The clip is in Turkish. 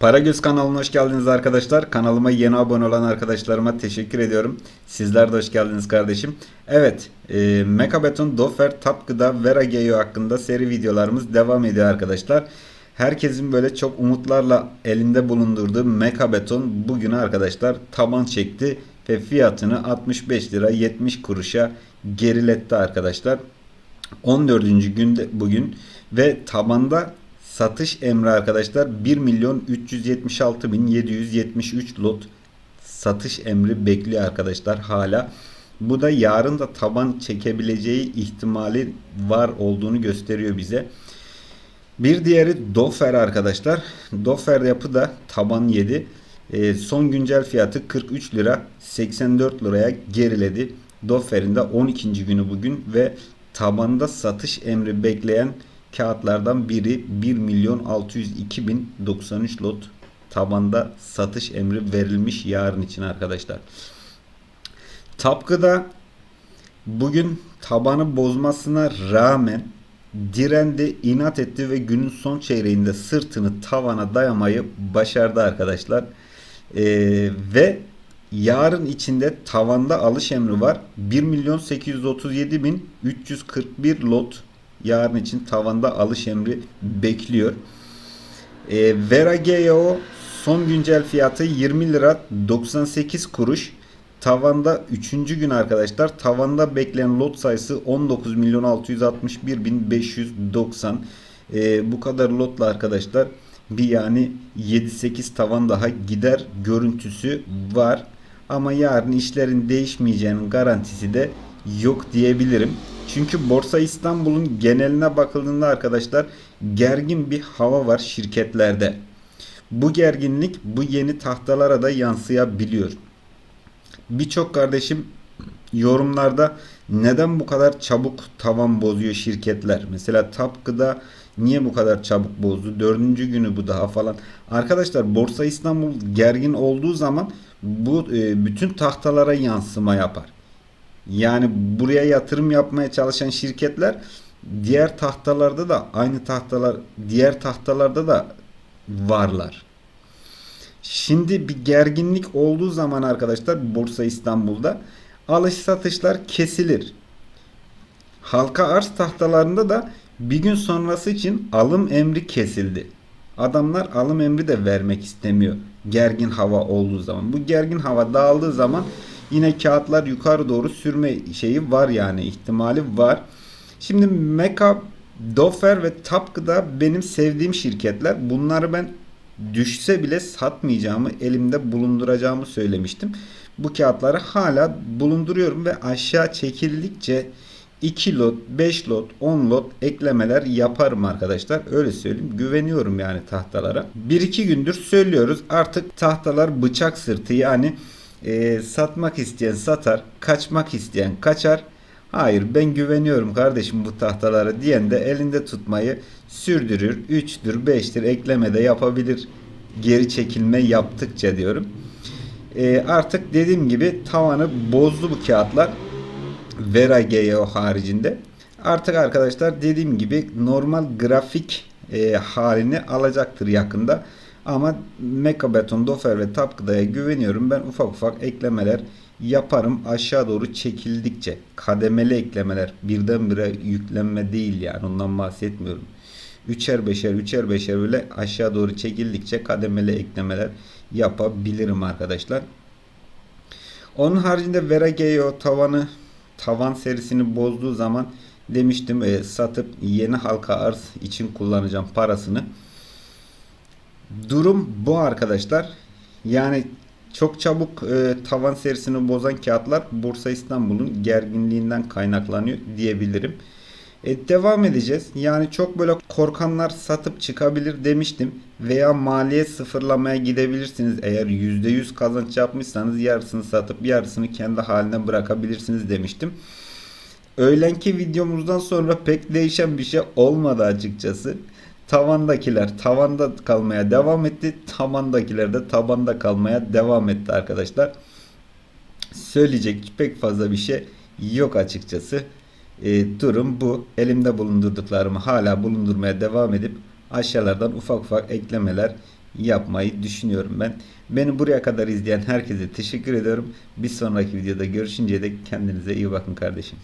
Paragöz kanalına hoş geldiniz arkadaşlar. Kanalıma yeni abone olan arkadaşlarıma teşekkür ediyorum. Sizler de hoş geldiniz kardeşim. Evet, e, Mekabeton, Dofer, Tapgıda, Vera Geo hakkında seri videolarımız devam ediyor arkadaşlar. Herkesin böyle çok umutlarla elinde bulundurduğu Mekabeton bugün arkadaşlar taban çekti ve fiyatını 65 lira 70 kuruşa geriletti arkadaşlar. 14. günde bugün ve tabanda satış emri arkadaşlar 1 milyon 376 bin 773 lot satış emri bekliyor arkadaşlar hala. Bu da yarın da taban çekebileceği ihtimali var olduğunu gösteriyor bize. Bir diğeri Dofer arkadaşlar. Dofer yapı da taban yedi. E, son güncel fiyatı 43 lira 84 liraya geriledi. Dofer'in de 12. günü bugün ve tabanda satış emri bekleyen kağıtlardan biri 1 milyon 602 bin 93 lot tabanda satış emri verilmiş yarın için arkadaşlar. Tapkı'da bugün tabanı bozmasına rağmen direndi, inat etti ve günün son çeyreğinde sırtını tavana dayamayı başardı arkadaşlar. Ee, ve yarın içinde tavanda alış emri var. 1 milyon 837 bin 341 lot yarın için tavanda alış emri bekliyor. E, Vera Geo son güncel fiyatı 20 lira 98 kuruş. Tavanda 3. gün arkadaşlar. Tavanda bekleyen lot sayısı 19 milyon 661 bin 590. E, bu kadar lotla arkadaşlar bir yani 7-8 tavan daha gider görüntüsü var. Ama yarın işlerin değişmeyeceğinin garantisi de yok diyebilirim. Çünkü Borsa İstanbul'un geneline bakıldığında arkadaşlar gergin bir hava var şirketlerde. Bu gerginlik bu yeni tahtalara da yansıyabiliyor. Birçok kardeşim yorumlarda neden bu kadar çabuk tavan bozuyor şirketler? Mesela Tapkı'da niye bu kadar çabuk bozdu? Dördüncü günü bu daha falan. Arkadaşlar Borsa İstanbul gergin olduğu zaman bu e, bütün tahtalara yansıma yapar. Yani buraya yatırım yapmaya çalışan şirketler diğer tahtalarda da aynı tahtalar diğer tahtalarda da varlar. Şimdi bir gerginlik olduğu zaman arkadaşlar Borsa İstanbul'da alış satışlar kesilir. Halka arz tahtalarında da bir gün sonrası için alım emri kesildi. Adamlar alım emri de vermek istemiyor. Gergin hava olduğu zaman. Bu gergin hava dağıldığı zaman yine kağıtlar yukarı doğru sürme şeyi var yani ihtimali var. Şimdi Meka, Dofer ve Tapkı'da benim sevdiğim şirketler. Bunları ben düşse bile satmayacağımı, elimde bulunduracağımı söylemiştim. Bu kağıtları hala bulunduruyorum ve aşağı çekildikçe 2 lot, 5 lot, 10 lot eklemeler yaparım arkadaşlar. Öyle söyleyeyim. Güveniyorum yani tahtalara. 1-2 gündür söylüyoruz. Artık tahtalar bıçak sırtı yani e, satmak isteyen satar, kaçmak isteyen kaçar. Hayır ben güveniyorum kardeşim bu tahtalara diyen de elinde tutmayı sürdürür. 3'tür 5'tir ekleme de yapabilir. Geri çekilme yaptıkça diyorum. E, artık dediğim gibi tavanı bozdu bu kağıtlar. Vera Geo haricinde. Artık arkadaşlar dediğim gibi normal grafik e, halini alacaktır yakında. Ama Mekabeton, Dofer ve Tapkıda'ya güveniyorum. Ben ufak ufak eklemeler yaparım aşağı doğru çekildikçe. Kademeli eklemeler. Birdenbire yüklenme değil yani ondan bahsetmiyorum. Üçer beşer, üçer beşer böyle aşağı doğru çekildikçe kademeli eklemeler yapabilirim arkadaşlar. Onun haricinde Vera Geo tavanı tavan serisini bozduğu zaman demiştim e, satıp yeni halka arz için kullanacağım parasını. Durum bu arkadaşlar. Yani çok çabuk e, tavan serisini bozan kağıtlar Borsa İstanbul'un gerginliğinden kaynaklanıyor diyebilirim. E, devam edeceğiz. Yani çok böyle korkanlar satıp çıkabilir demiştim. Veya maliyet sıfırlamaya gidebilirsiniz. Eğer %100 kazanç yapmışsanız yarısını satıp yarısını kendi haline bırakabilirsiniz demiştim. Öğlenki videomuzdan sonra pek değişen bir şey olmadı açıkçası. Tavandakiler tavanda kalmaya devam etti. Tabandakiler de tabanda kalmaya devam etti arkadaşlar. Söyleyecek pek fazla bir şey yok açıkçası. E, durum bu. Elimde bulundurduklarımı hala bulundurmaya devam edip aşağılardan ufak ufak eklemeler yapmayı düşünüyorum ben. Beni buraya kadar izleyen herkese teşekkür ediyorum. Bir sonraki videoda görüşünceye dek kendinize iyi bakın kardeşim.